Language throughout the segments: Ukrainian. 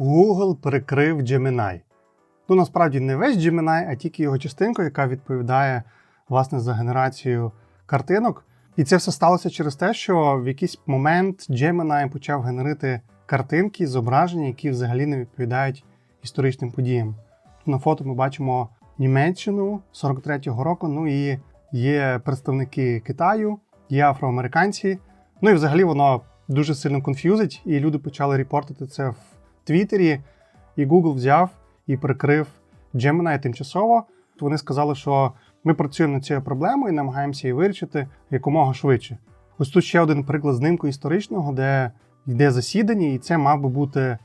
Google перекрив Gemini. Ну, насправді не весь Gemini, а тільки його частинку, яка відповідає власне за генерацію картинок. І це все сталося через те, що в якийсь момент Gemini почав генерити картинки, зображення, які взагалі не відповідають історичним подіям. На фото ми бачимо Німеччину 43-го року. Ну і є представники Китаю, є афроамериканці. Ну і взагалі воно дуже сильно конф'юзить, і люди почали репортити це в Твіттері. І Google взяв і прикрив Gemini тимчасово. Вони сказали, що ми працюємо над цією проблемою і намагаємося її вирішити якомога швидше. Ось тут ще один приклад знимку історичного, де йде засідання, і це мав би бути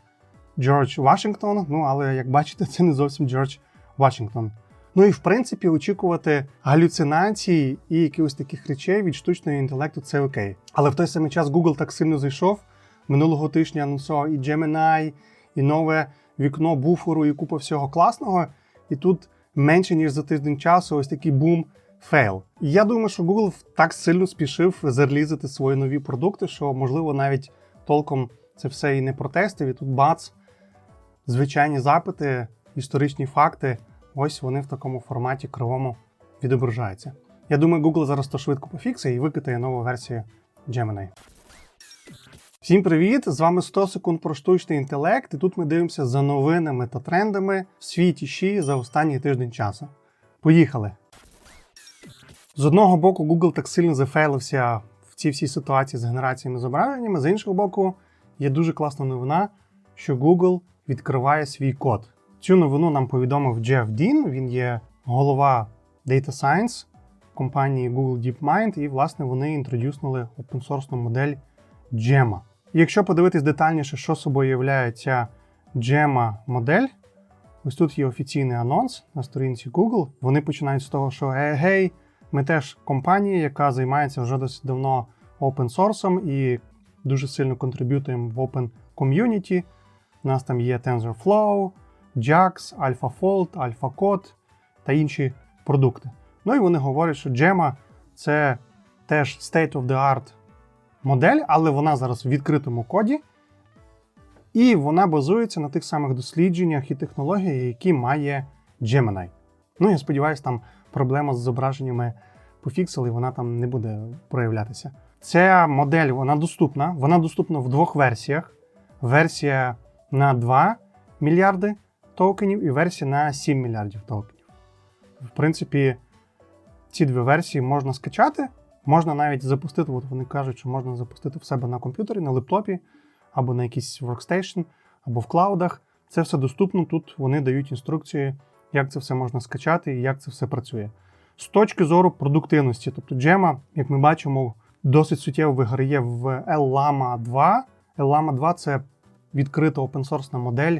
Джордж Вашингтон. Ну але як бачите, це не зовсім Джордж Вашингтон. Ну і в принципі очікувати галюцинацій і якихось таких речей від штучного інтелекту це окей. Але в той самий час Google так сильно зайшов. Минулого тижня анонсував і Gemini, і нове вікно буферу, і купа всього класного. І тут менше ніж за тиждень часу ось такий бум фейл. І я думаю, що Google так сильно спішив зарлізати свої нові продукти, що можливо навіть толком це все і не протестив. І тут бац, звичайні запити, історичні факти. Ось вони в такому форматі кривому відображаються. Я думаю, Google зараз то швидко пофіксує і викидає нову версію Gemini. Всім привіт! З вами 100 секунд про штучний інтелект, і тут ми дивимося за новинами та трендами в світі щі за останній тиждень часу. Поїхали! З одного боку, Google так сильно зафейлився в цій всій ситуації з генераціями зображеннями, з іншого боку, є дуже класна новина, що Google відкриває свій код. Цю новину нам повідомив Джеф Дін, він є голова Data Science компанії Google DeepMind, і, власне, вони інтродюснули open-source модель Gemma. Якщо подивитись детальніше, що собою являє ця Gemma модель, ось тут є офіційний анонс на сторінці Google. Вони починають з того, що «Е, гей, ми теж компанія, яка займається вже досить давно open source і дуже сильно контриб'ютуємо в open community. У нас там є TensorFlow, JAX, AlphaFold, AlphaCode та інші продукти. Ну і вони говорять, що Gemma це теж state-of-the-art модель, але вона зараз в відкритому коді, і вона базується на тих самих дослідженнях і технологіях, які має Gemini. Ну, я сподіваюся, там проблема з зображеннями пофіксили, вона там не буде проявлятися. Ця модель вона доступна. Вона доступна в двох версіях: версія на 2 мільярди токенів і версія на 7 мільярдів токенів. В принципі, ці дві версії можна скачати, можна навіть запустити. От вони кажуть, що можна запустити в себе на комп'ютері, на лептопі, або на якийсь workstation, або в клаудах. Це все доступно. Тут вони дають інструкції, як це все можна скачати і як це все працює. З точки зору продуктивності, тобто Gemma, як ми бачимо, досить суттєво виграє в LLama 2. LLama 2 це відкрита опенсорсна модель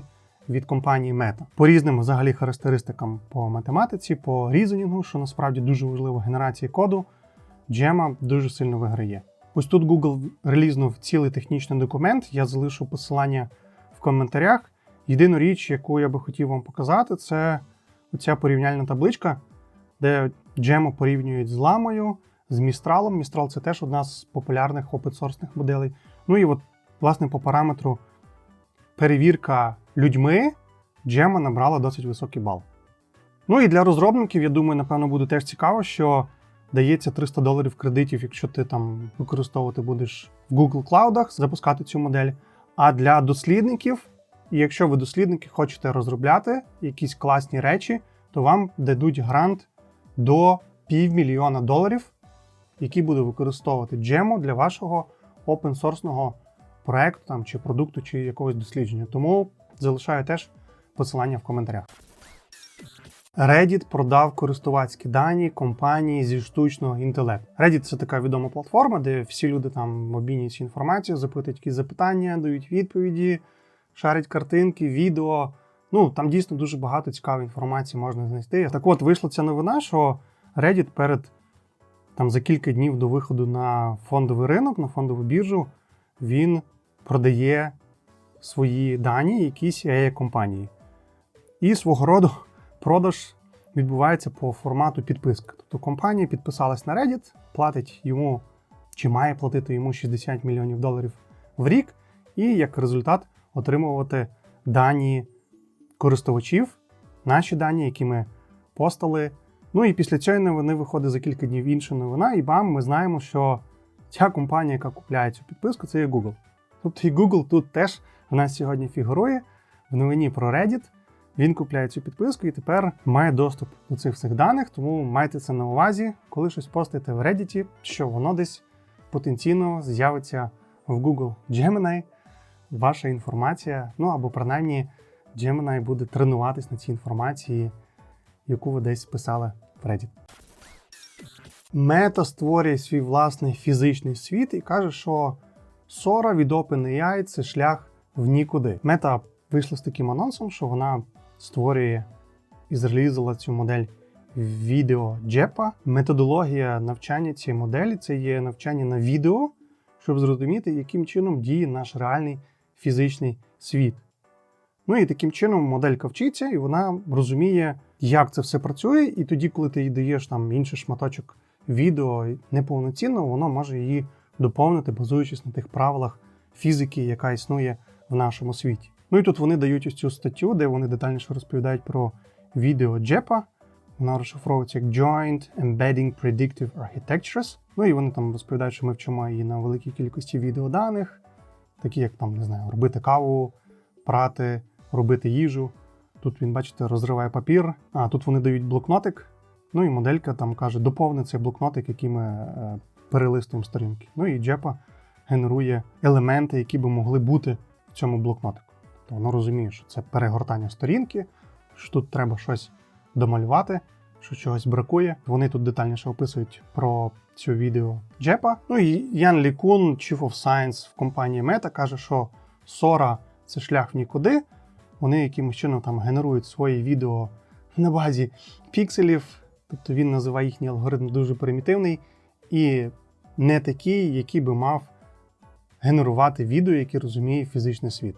від компанії Meta. По різним взагалі характеристикам по математиці, по різонінгу, що насправді дуже важливо, генерації коду, Gemma дуже сильно виграє. Ось тут Google релізнув цілий технічний документ. Я залишу посилання в коментарях. Єдину річ, яку я би хотів вам показати, це оця порівняльна табличка, де Gemma порівнюють з ламою, з Містралом. Містрал це теж одна з популярних опенсорсних моделей. Ну і от, власне, по параметру перевірка людьми Gemma набрала досить високий бал. Ну і для розробників, я думаю, напевно, буде теж цікаво, що дається 300 доларів кредитів, якщо ти там використовувати будеш в Google Cloud, запускати цю модель. А для дослідників, якщо ви дослідники хочете розробляти якісь класні речі, то вам дадуть грант до півмільйона доларів, який буде використовувати Gemma для вашого опенсорсного проекту там, чи продукту, чи якогось дослідження. Тому залишаю теж посилання в коментарях. Reddit продав користувацькі дані компанії зі штучного інтелекту. Reddit це така відома платформа, де всі люди там обмінюються інформацією, запитують якісь запитання, дають відповіді, шарять картинки, відео. Ну там дійсно дуже багато цікавої інформації можна знайти. Так от вийшла ця новина, що Reddit перед там за кілька днів до виходу на фондовий ринок, на фондову біржу, він продає свої дані якійсь ai компанії. І свого роду продаж відбувається по формату підписки. Тобто компанія підписалась на Reddit, платить йому чи має платити йому 60 мільйонів доларів в рік, і як результат отримувати дані користувачів, наші дані, які ми постали. Ну і після цієї новини виходить за кілька днів інша новина, і бам, ми знаємо, що ця компанія, яка купляє цю підписку, це є Google. Тобто і Google тут теж в нас сьогодні фігурує в новині про Reddit. Він купляє цю підписку і тепер має доступ до цих всіх даних, тому майте це на увазі, коли щось постите в Reddit, що воно десь потенційно з'явиться в Google Gemini, ваша інформація, ну або принаймні Gemini буде тренуватись на цій інформації, яку ви десь писали в Reddit. Мета створює свій власний фізичний світ і каже, що Сора від OpenAI – це шлях в нікуди. Мета вийшла з таким анонсом, що вона створює і зрелізила цю модель відео Джепа. Методологія навчання цієї моделі це є навчання на відео, щоб зрозуміти, яким чином діє наш реальний фізичний світ. Ну і таким чином моделька вчиться, і вона розуміє, як це все працює. І тоді, коли ти їй даєш там інший шматочок відео неповноцінно, воно може її доповнити, базуючись на тих правилах фізики, яка існує в нашому світі. Ну і тут вони дають ось цю статтю, де вони детальніше розповідають про відео Джепа. Вона розшифровується як Joint Embedding Predictive Architectures. Ну і вони там розповідають, що ми вчимо її на великій кількості відеоданих, такі як там, не знаю, робити каву, прати, робити їжу. Тут він, бачите, розриває папір. А тут вони дають блокнотик. Ну і моделька там каже, доповни цей блокнотик, який ми е, перелистуємо сторінки. Ну і Джепа генерує елементи, які би могли бути в цьому блокнотику. То воно розуміє, що це перегортання сторінки, що тут треба щось домалювати, що чогось бракує. Вони тут детальніше описують про цю відео Джепа. Ну і Ян Лікун, Chief of Science в компанії Meta, каже, що Сора це шлях в нікуди. Вони якимось чином там генерують свої відео на базі пікселів. Тобто він називає їхній алгоритм дуже примітивний і не такий, який би мав генерувати відео, які розуміє фізичний світ.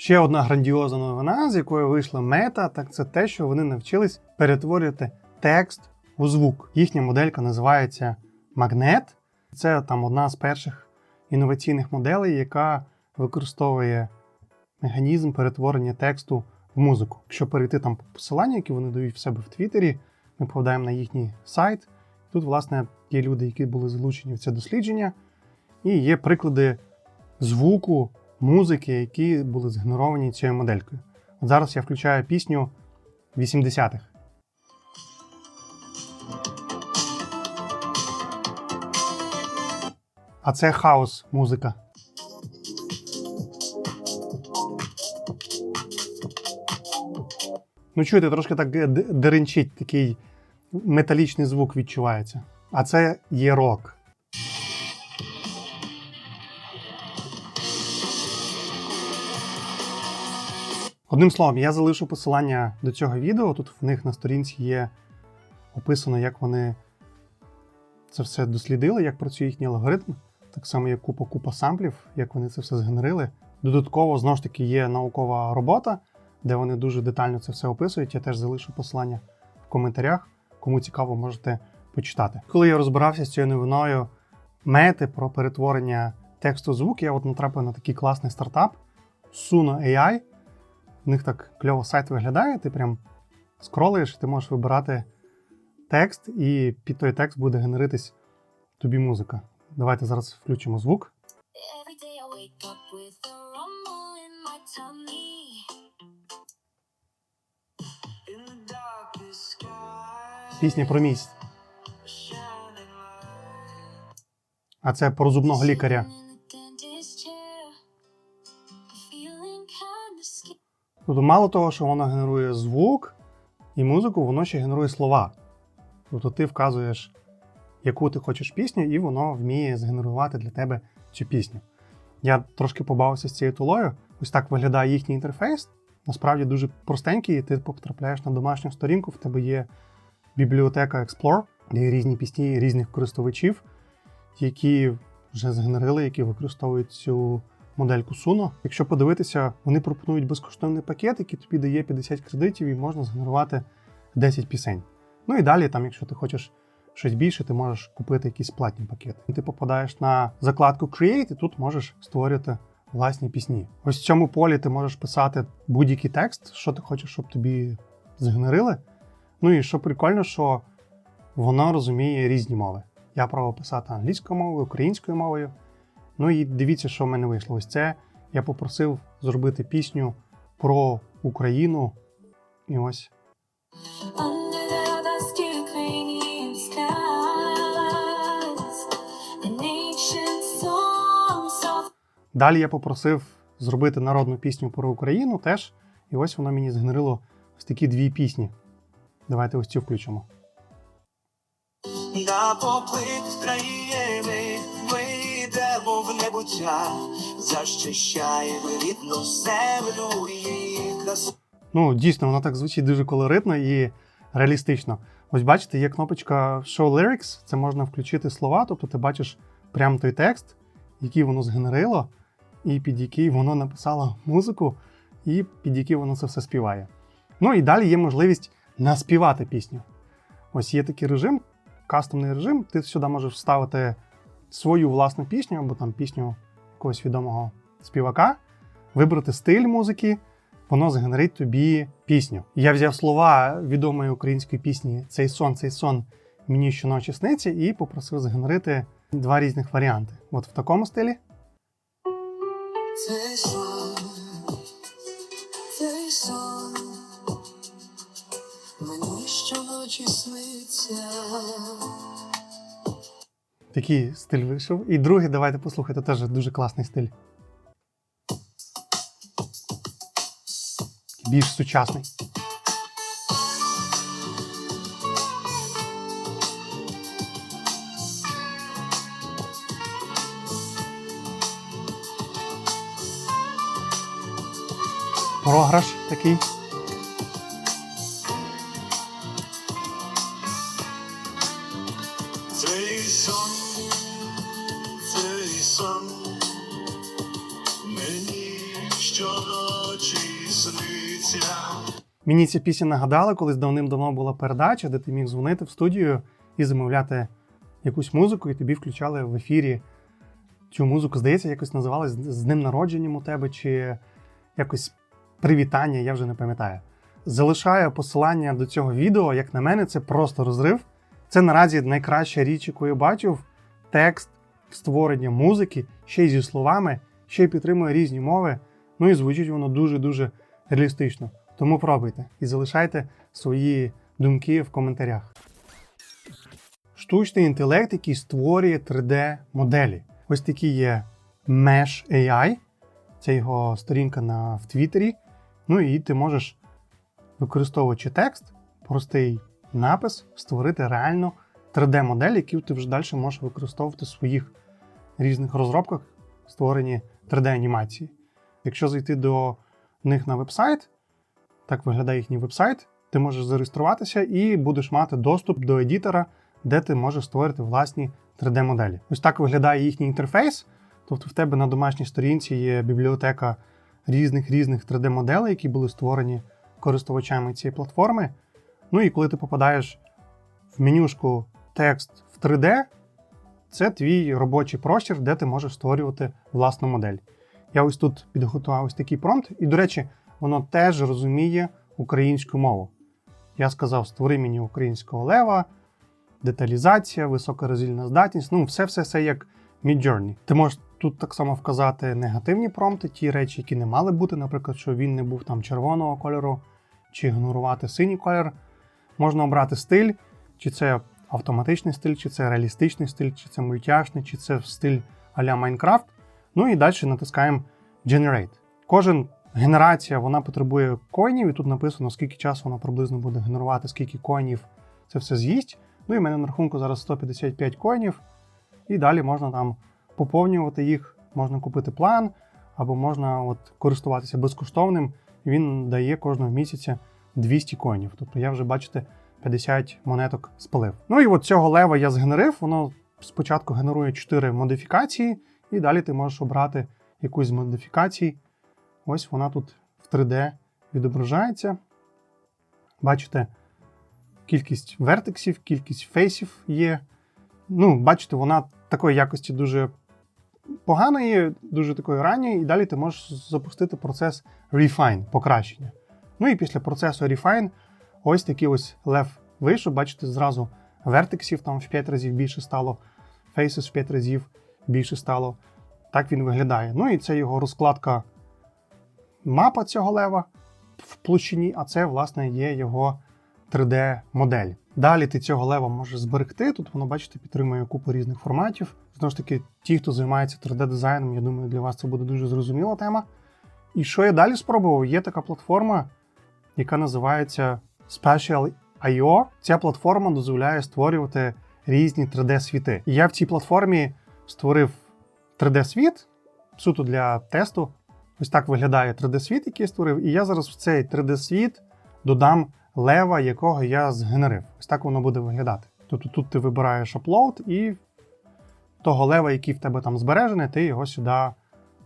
Ще одна грандіозна новина, з якої вийшла мета, так це те, що вони навчились перетворювати текст у звук. Їхня моделька називається Magnet. Це там одна з перших інноваційних моделей, яка використовує механізм перетворення тексту в музику. Якщо перейти там по посиланню, які вони дають в себе в Твіттері, ми попадаємо на їхній сайт. Тут, власне, є люди, які були залучені в це дослідження, і є приклади звуку, музики, які були згенеровані цією моделькою. От зараз я включаю пісню 80-х. А це хаос музика. Ну, чуєте, трошки так деренчить, такий металічний звук відчувається. А це є рок. Одним словом, я залишу посилання до цього відео. Тут в них на сторінці є описано, як вони це все дослідили, як працює їхній алгоритм. Так само є купа-купа самплів, як вони це все згенерили. Додатково, знову ж таки, є наукова робота, де вони дуже детально це все описують. Я теж залишу посилання в коментарях. Кому цікаво, можете почитати. Коли я розбирався з цією новиною мети про перетворення тексту звук, я от натрапив на такий класний стартап Suno AI. В них так кльово сайт виглядає, ти прям скролиш, ти можеш вибирати текст, і під той текст буде генеритись тобі музика. Давайте зараз включимо звук. Пісня про місць. А це про зубного лікаря. Тобто, мало того, що воно генерує звук і музику, воно ще генерує слова. Тобто ти вказуєш, яку ти хочеш пісню, і воно вміє згенерувати для тебе цю пісню. Я трошки побавився з цією тулою. Ось так виглядає їхній інтерфейс. Насправді дуже простенький. і Ти потрапляєш на домашню сторінку, в тебе є бібліотека Explore, де є різні пісні різних користувачів, які вже згенерили, які використовують цю модельку Suno. Якщо подивитися, вони пропонують безкоштовний пакет, який тобі дає 50 кредитів і можна згенерувати 10 пісень. Ну і далі, там, якщо ти хочеш щось більше, ти можеш купити якісь платні пакети. Ти попадаєш на закладку Create, і тут можеш створювати власні пісні. Ось в цьому полі ти можеш писати будь-який текст, що ти хочеш, щоб тобі згенерили. Ну і що прикольно, що воно розуміє різні мови. Я пробував писати англійською мовою, українською мовою. Ну і дивіться, що в мене вийшло. Ось це я попросив зробити пісню про Україну. І ось Далі я попросив зробити народну пісню про Україну теж. І ось воно мені згенерило ось такі дві пісні. Давайте ось цю включимо. На поплив країни йдемо в небуття, захищаємо рідну землю і красу. Ну, дійсно, воно так звучить дуже колоритно і реалістично. Ось бачите, є кнопочка Show Lyrics, це можна включити слова, тобто ти бачиш прям той текст, який воно згенерило, і під який воно написало музику, і під який воно це все співає. Ну і далі є можливість наспівати пісню. Ось є такий режим, кастомний режим. Ти сюди можеш вставити свою власну пісню або там пісню якогось відомого співака, вибрати стиль музики, воно згенерить тобі пісню. Я взяв слова відомої української пісні Цей сон, цей сон мені щоночі сниться і попросив згенерити два різних варіанти. От в такому стилі. Цей сон, цей сон, мені щоночі сниться. Такий стиль вийшов. І другий, давайте послухайте, теж дуже класний стиль. Більш сучасний. Програш такий. Мені ця пісня нагадала, колись давним-давно була передача, де ти міг дзвонити в студію і замовляти якусь музику, і тобі включали в ефірі цю музику. Здається, якось називалась з днем народженням у тебе, чи якось привітання, я вже не пам'ятаю. Залишаю посилання до цього відео. Як на мене, це просто розрив. Це наразі найкраща річ, яку я бачив. Текст створення музики, ще й зі словами, ще й підтримує різні мови. Ну і звучить воно дуже-дуже реалістично. Тому пробуйте і залишайте свої думки в коментарях. Штучний інтелект, який створює 3D-моделі. Ось такі є Mesh AI, це його сторінка на, в Твіттері. Ну і ти можеш, використовуючи текст, простий напис, створити реально 3D-модель, яку ти вже далі можеш використовувати в своїх різних розробках, створені 3D-анімації. Якщо зайти до них на вебсайт, так виглядає їхній вебсайт. Ти можеш зареєструватися і будеш мати доступ до едітора, де ти можеш створити власні 3D-моделі. Ось так виглядає їхній інтерфейс. Тобто в тебе на домашній сторінці є бібліотека різних різних 3D-моделей, які були створені користувачами цієї платформи. Ну і коли ти попадаєш в менюшку текст в 3D, це твій робочий простір, де ти можеш створювати власну модель. Я ось тут підготував ось такий промпт, і, до речі, воно теж розуміє українську мову. Я сказав: створи мені українського лева, деталізація, висока роздільна здатність. Ну, все, все, все як Midjourney. Ти можеш тут так само вказати негативні промпти, ті речі, які не мали бути, наприклад, що він не був там червоного кольору, чи ігнорувати синій колір. Можна обрати стиль, чи це автоматичний стиль, чи це реалістичний стиль, чи це мультяшний, чи це стиль а-ля Minecraft. Ну і далі натискаємо Generate. Кожен генерація вона потребує коїнів, і тут написано, скільки часу вона приблизно буде генерувати, скільки коїнів це все з'їсть. Ну і в мене на рахунку зараз 155 коїнів. І далі можна там поповнювати їх, можна купити план, або можна от користуватися безкоштовним. Він дає кожного місяця 200 коїнів. Тобто я вже, бачите, 50 монеток спалив. Ну і от цього лева я згенерив. Воно спочатку генерує 4 модифікації, і далі ти можеш обрати якусь з модифікацій. Ось вона тут в 3D відображається. Бачите, кількість вертексів, кількість фейсів є. Ну, бачите, вона такої якості дуже поганої, дуже такої ранньої, і далі ти можеш запустити процес refine, покращення. Ну і після процесу refine ось такий ось лев вийшов. Бачите, зразу вертексів там в 5 разів більше стало, фейсів в 5 разів більше стало. Так він виглядає. Ну і це його розкладка мапа цього лева в площині, а це, власне, є його 3D-модель. Далі ти цього лева можеш зберегти. Тут воно, бачите, підтримує купу різних форматів. Знову ж таки, ті, хто займається 3D-дизайном, я думаю, для вас це буде дуже зрозуміла тема. І що я далі спробував? Є така платформа, яка називається Spatial.io. Ця платформа дозволяє створювати різні 3D-світи. І я в цій платформі створив 3D-світ суто для тесту. Ось так виглядає 3D-світ, який я створив. І я зараз в цей 3D-світ додам лева, якого я згенерив. Ось так воно буде виглядати. Тобто тут ти вибираєш upload і того лева, який в тебе там збережений, ти його сюди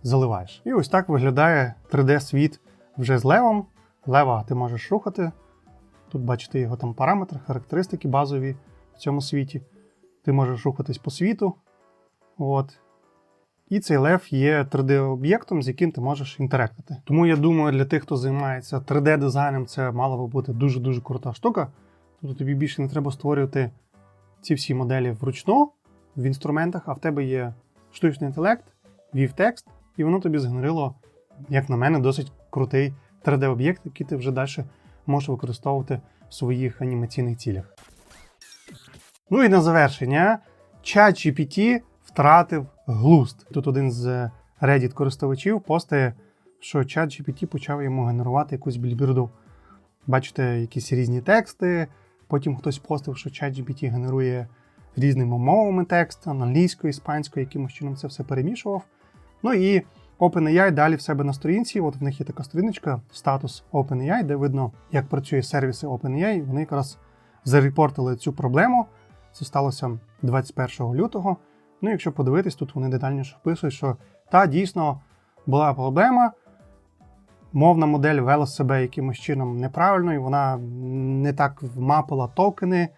заливаєш. І ось так виглядає 3D-світ вже з левом. Лева ти можеш рухати. Тут бачите його там параметри, характеристики базові в цьому світі. Ти можеш рухатись по світу. От. І цей лев є 3D-об'єктом, з яким ти можеш інтерактити. Тому я думаю, для тих, хто займається 3D-дизайном, це мала би бути дуже-дуже крута штука. Тобто тобі більше не треба створювати ці всі моделі вручну в інструментах, а в тебе є штучний інтелект, вів текст, і воно тобі згенерило, як на мене, досить крутий 3D-об'єкт, який ти вже далі можеш використовувати в своїх анімаційних цілях. Ну і на завершення, ChatGPT втратив глузд. Тут один з Reddit користувачів постає, що ChatGPT почав йому генерувати якусь більбірду. Бачите, якісь різні тексти. Потім хтось постив, що ChatGPT генерує різними мовами текст, англійською, іспанською, якимось чином це все перемішував. Ну і OpenAI далі в себе на сторінці. От в них є така сторіночка, статус OpenAI, де видно, як працює сервіси OpenAI. Вони якраз зарепортили цю проблему. Це сталося 21 лютого. Ну, якщо подивитись, тут вони детальніше пишуть, що та дійсно була проблема. Мовна модель вела себе якимось чином неправильно, і вона не так вмапила токени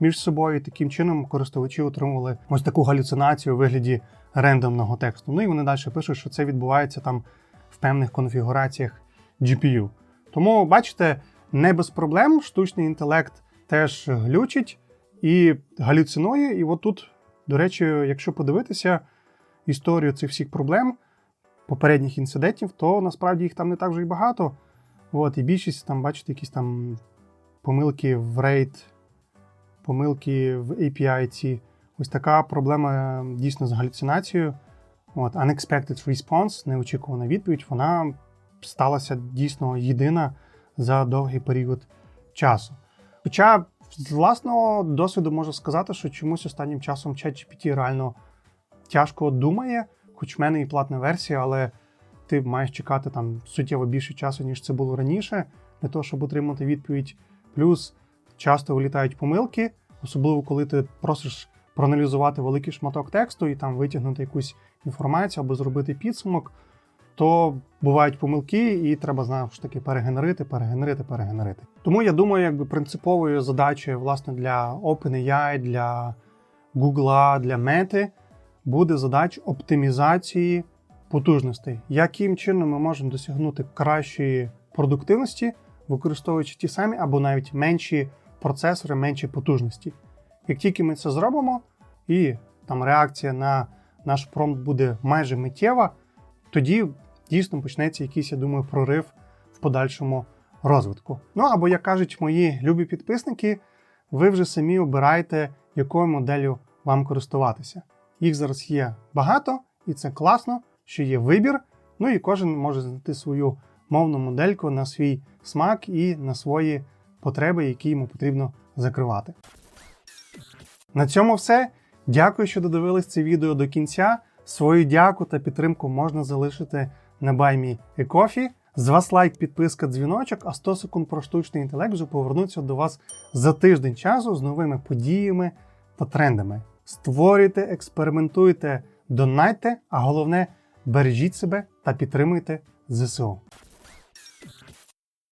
між собою. і Таким чином користувачі отримували ось таку галюцинацію у вигляді рендомного тексту. Ну і вони далі пишуть, що це відбувається там в певних конфігураціях GPU. Тому, бачите, не без проблем штучний інтелект теж глючить і галюцинує. І от тут, до речі, якщо подивитися історію цих всіх проблем, попередніх інцидентів, то насправді їх там не так вже й багато. От, і більшість там, бачите, якісь там помилки в RAID, помилки в API. ці. Ось така проблема дійсно з галюцинацією. От, Unexpected response, неочікувана відповідь, вона сталася дійсно єдина за довгий період часу. Хоча з власного досвіду можу сказати, що чомусь останнім часом ChatGPT реально тяжко думає, хоч в мене і платна версія, але ти маєш чекати там суттєво більше часу, ніж це було раніше, для того, щоб отримати відповідь. Плюс часто вилітають помилки, особливо коли ти просиш проаналізувати великий шматок тексту і там витягнути якусь інформацію або зробити підсумок, то бувають помилки, і треба знову ж таки перегенерити, перегенерити, перегенерити. Тому я думаю, якби принциповою задачею власне для OpenAI, для Google, для Meta буде задача оптимізації потужностей. Яким чином ми можемо досягнути кращої продуктивності, використовуючи ті самі або навіть менші процесори, менші потужності. Як тільки ми це зробимо, і там реакція на наш промпт буде майже миттєва, тоді дійсно почнеться якийсь, я думаю, прорив в подальшому розвитку. Ну або, як кажуть мої любі підписники, ви вже самі обираєте, якою моделлю вам користуватися. Їх зараз є багато, і це класно, що є вибір. Ну і кожен може знайти свою мовну модельку на свій смак і на свої потреби, які йому потрібно закривати. На цьому все. Дякую, що додивились це відео до кінця. Свою дяку та підтримку можна залишити на баймі кофі, З вас лайк, підписка, дзвіночок, а 100 секунд про штучний інтелект вже повернуться до вас за тиждень часу з новими подіями та трендами. Створюйте, експериментуйте, донайте, а головне бережіть себе та підтримуйте ЗСУ.